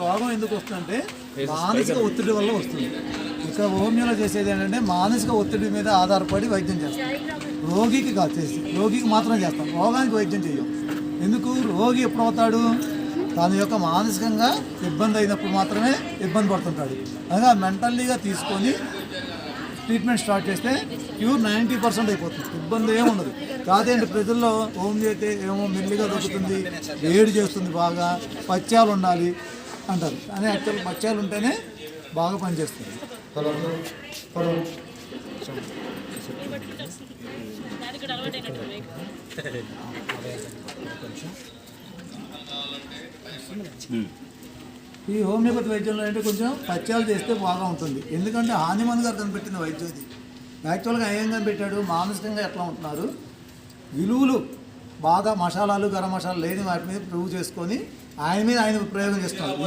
రోగం ఎందుకు వస్తుందంటే మానసిక ఒత్తిడి వల్ల వస్తుంది. ఇక్కడ హోమియోలో చేసేది ఏంటంటే మానసిక ఒత్తిడి మీద ఆధారపడి వైద్యం చేస్తాం. రోగికి కాదు చేసి రోగికి మాత్రం చేస్తాం. రోగానికి వైద్యం చేయం. ఎందుకు? రోగి ఎప్పుడు అవుతాడు? తన యొక్క మానసికంగా ఇబ్బంది అయినప్పుడు మాత్రమే ఇబ్బంది పడుతుంటాడు. అనగా మెంటల్లీగా తీసుకొని ట్రీట్మెంట్ స్టార్ట్ చేస్తే క్యూర్ నైంటీ పర్సెంట్ అయిపోతుంది. ఇబ్బంది ఏముండదు కాదేంటి? ప్రజల్లో హోమ్ అయితే ఏమో మెల్లిగా దొరుకుతుంది. వేడి చేస్తుంది బాగా. పచ్చాలు ఉండాలి. అంటారు. కానీ యాక్చువల్ పచ్చాలు ఉంటేనే బాగా పనిచేస్తుంది. ఈ హోమియోపతి వైద్యంలో అంటే కొంచెం పచ్చాలు చేస్తే బాగా ఉంటుంది. ఎందుకంటే హానిమన్ గారు కనిపెట్టిన వైద్యం ఇది యాక్చువల్గా ఏం కనిపెట్టాడు? మానసికంగా ఎట్లా ఉంటున్నారు? విలువలు బాగా మసాలాలు గరం మసాలాలు లేని వాటి మీద ప్రూవ్ చేసుకొని ఆయన మీద ఆయన ప్రయోగం చేస్తున్నారు.